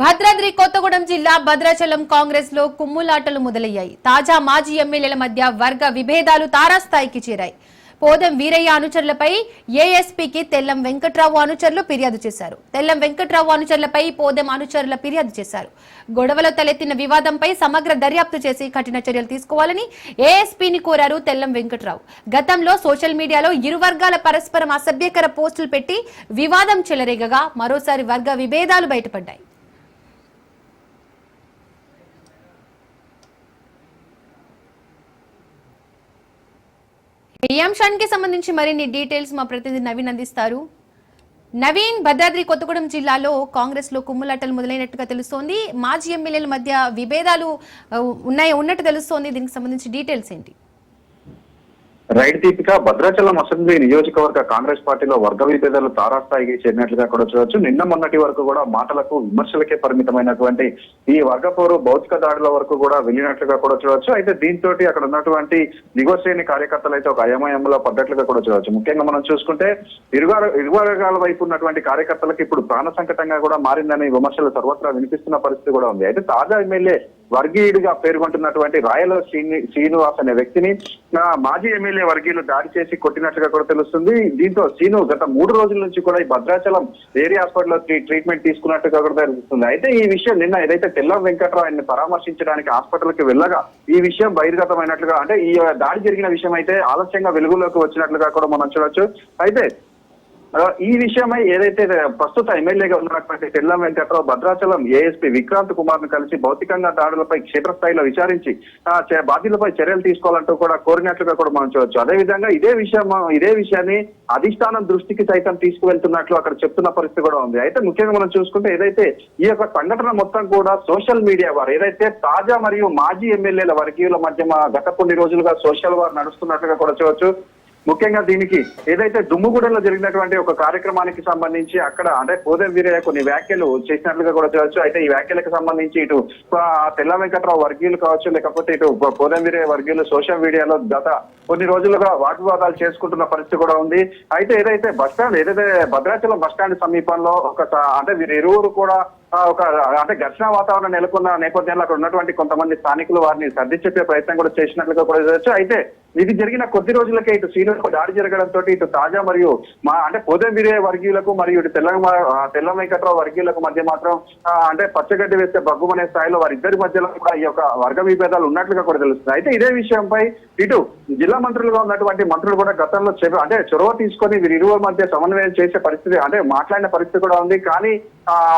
భద్రాద్రి కొత్తగూడెం జిల్లా భద్రాచలం కాంగ్రెస్లో కుమ్ములాటలు మొదలయ్యాయి. తాజా మాజీ ఎమ్మెల్యేల మధ్య వర్గ విభేదాలు తారాస్థాయికి చేరాయి. పోదెం వీరయ్య అనుచరులపై ఏఎస్పీకి తెల్లం వెంకట్రావు అనుచరులు ఫిర్యాదు చేశారు. తెల్లం వెంకట్రావు అనుచరులపై పోదెం అనుచరుల ఫిర్యాదు చేశారు. గొడవలో తలెత్తిన వివాదంపై సమగ్ర దర్యాప్తు చేసి కఠిన చర్యలు తీసుకోవాలని ఏఎస్పీని కోరారు తెల్లం వెంకట్రావు. గతంలో సోషల్ మీడియాలో ఇరు వర్గాల పరస్పరం అసభ్యకర పోస్టులు పెట్టి వివాదం చెలరేగగా మరోసారి వర్గ విభేదాలు బయటపడ్డాయి. ఈ అంశానికి సంబంధించి మరిన్ని డీటెయిల్స్ మా ప్రతినిధి నవీన్ అందిస్తారు. నవీన్ భద్రాద్రి కొత్తగూడెం జిల్లాలో కాంగ్రెస్లో కుమ్ములాటలు మొదలైనట్టుగా తెలుస్తోంది. మాజీ ఎమ్మెల్యేల మధ్య విభేదాలు ఉన్నాయి ఉన్నట్టు తెలుస్తోంది. దీనికి సంబంధించి డీటెయిల్స్ ఏంటి? రైట్ దీపిక భద్రాచలం అసెంబ్లీ నియోజకవర్గ కాంగ్రెస్ పార్టీలో వర్గ విభేదాలు తారాస్థాయికి చేరినట్లుగా కూడా చూడొచ్చు. నిన్న మొన్నటి వరకు కూడా మాటలకు విమర్శలకే పరిమితమైనటువంటి ఈ వర్గ పోరు భౌతిక దాడుల వరకు కూడా వెళ్ళినట్లుగా కూడా చూడొచ్చు. అయితే దీంతో అక్కడ ఉన్నటువంటి దిగువశ్రేణి కార్యకర్తలు అయితే ఒక అయమయంలో పడ్డట్లుగా కూడా చూడొచ్చు. ముఖ్యంగా మనం చూసుకుంటే ఇరుగాల ఇరువర్గాల వైపు ఉన్నటువంటి కార్యకర్తలకు ఇప్పుడు ప్రాణ సంకటంగా కూడా మారిందని విమర్శలు సర్వత్రా వినిపిస్తున్న పరిస్థితి కూడా ఉంది. అయితే తాజా ఎమ్మెల్యే వర్గీయుడిగా పేర్కొంటున్నటువంటి రాయల శ్రీని శ్రీనివాస్ అనే వ్యక్తిని మాజీ ఎమ్మెల్యే వర్గీయులు దాడి చేసి కొట్టినట్లుగా కూడా తెలుస్తుంది. దీంతో శ్రీను గత మూడు రోజుల నుంచి కూడా ఈ భద్రాచలం ఏరియా హాస్పిటల్లో ట్రీ- ట్రీట్మెంట్ తీసుకున్నట్టుగా కూడా తెలుస్తుంది. అయితే ఈ విషయం నిన్న ఏదైతే తెల్లం వెంకట్రావు పరామర్శించడానికి హాస్పిటల్కి వెళ్ళగా ఈ విషయం బహిర్గతమైనట్లుగా అంటే ఈ దాడి జరిగిన విషయం అయితే ఆలస్యంగా వెలుగులోకి వచ్చినట్లుగా కూడా మనం చూడొచ్చు. అయితే ఈ విషయమై ఏదైతే ప్రస్తుత ఎమ్మెల్యేగా ఉన్నటువంటి తెల్లం వెంకట్రావు భద్రాచలం ఏఎస్పీ విక్రాంత్ కుమార్ను కలిసి భౌతికంగా దాడులపై క్షేత్రస్థాయిలో విచారించి బాధ్యులపై చర్యలు తీసుకోవాలంటూ కూడా కోరినట్లుగా కూడా మనం చూడవచ్చు అదే విధంగా ఇదే విషయం ఇదే విషయాన్ని అధిష్టానం దృష్టికి సైతం తీసుకువెళ్తున్నట్లు అక్కడ చెప్తున్న పరిస్థితి కూడా ఉంది. అయితే ముఖ్యంగా మనం చూసుకుంటే ఏదైతే ఈ యొక్క సంఘటన మొత్తం కూడా సోషల్ మీడియా వారు ఏదైతే తాజా మరియు మాజీ ఎమ్మెల్యేల వర్గీయుల మధ్య మా గత కొన్ని రోజులుగా సోషల్ వార్ నడుస్తున్నట్లుగా కూడా చూడవచ్చు ముఖ్యంగా దీనికి ఏదైతే దుమ్ముగూడెంలో జరిగినటువంటి ఒక కార్యక్రమానికి సంబంధించి అక్కడ అంటే పోదే వీరయ్య కొన్ని వ్యాఖ్యలు చేసినట్లుగా కూడా చూడొచ్చు అయితే ఈ వ్యాఖ్యలకు సంబంధించి ఇటు తెల్ల వెంకట్రావు వర్గీయులు కావచ్చు లేకపోతే ఇటు పోదే వీరయ్య వర్గీయులు సోషల్ మీడియాలో గత కొన్ని రోజులుగా వాగ్వివాదాలు చేసుకుంటున్న పరిస్థితి కూడా ఉంది. అయితే ఏదైతే బస్ స్టాండ్ ఏదైతే భద్రాచలం బస్ స్టాండ్ సమీపంలో ఒక అంటే వీరు ఇరువురు కూడా ఒక అంటే ఘర్షణ వాతావరణం నెలకొన్న నేపథ్యంలో అక్కడ ఉన్నటువంటి కొంతమంది స్థానికులు వారిని సర్ది చెప్పే ప్రయత్నం కూడా చేసినట్లుగా కూడా చూడొచ్చు అయితే ఇది జరిగిన కొద్ది రోజులకే ఇటు సీనియర్ దాడి జరగడంతో ఇటు తాజా మరియు మా అంటే పోదే వీరే వర్గీయులకు మరియు ఇటు తెల్ల తెల్ల వెంకట్రావు వర్గీయులకు మధ్య మాత్రం అంటే పచ్చగడ్డి వేస్తే బగ్గుమనే స్థాయిలో వారిద్దరి మధ్యలో కూడా ఈ యొక్క వర్గ విభేదాలు ఉన్నట్లుగా కూడా తెలుస్తుంది అయితే ఇదే విషయంపై ఇటు జిల్లా మంత్రులుగా ఉన్నటువంటి మంత్రులు కూడా గతంలో అంటే చొరవ తీసుకొని వీరి ఇరువురి మధ్య సమన్వయం చేసే పరిస్థితి అంటే మాట్లాడిన పరిస్థితి కూడా ఉంది. కానీ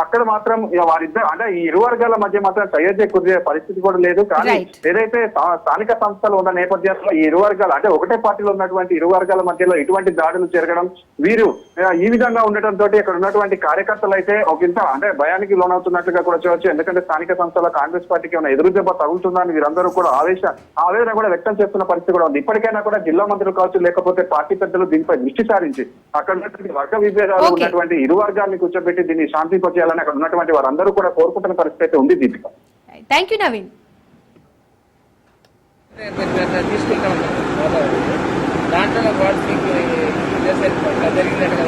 అక్కడ మాత్రం వారిద్దరు అంటే ఈ ఇరు వర్గాల మధ్య మాత్రం సయోధ్య కుదిరే పరిస్థితి కూడా లేదు. కానీ. ఏదైతే స్థా- స్థానిక సంస్థలు ఉన్న నేపథ్యంలో ఈ ఇరు వర్గాలు అంటే ఒకటే పార్టీలో ఉన్నటువంటి ఇరు వర్గాల మధ్యలో ఇటువంటి దాడులు జరగడం వీరు ఈ విధంగా ఉండటం తోటి ఇక్కడ ఉన్నటువంటి కార్యకర్తలు అయితే ఒక ఇంత అంటే భయానికి లోనవుతున్నట్లుగా కూడా చూడొచ్చు. ఎందుకంటే స్థానిక సంస్థల కాంగ్రెస్ పార్టీకి ఉన్న ఎదురు దెబ్బ తగులుతుందని వీరందరూ కూడా ఆవేశ ఆవేదన కూడా వ్యక్తం చేస్తున్న పరిస్థితి కూడా ఉంది. ఇప్పటికైనా కూడా జిల్లా మంత్రులు కావచ్చు లేకపోతే పార్టీ పెద్దలు దీనిపై దృష్టి సారించి అక్కడ ఉన్నటువంటి వర్గ విభేదాలు. ఉన్నటువంటి ఇరు వర్గాన్ని కూర్చోబెట్టి దీన్ని శాంతింపచేయాలని అక్కడ ఉన్నటువంటి వారందరూ కూడా కోరుకుంటున్న పరిస్థితి అయితే ఉంది దీపిక. థ్యాంక్ యూ నవీన్ తీసుకుంటా. वर्ड सीख जैसे गदरी लटका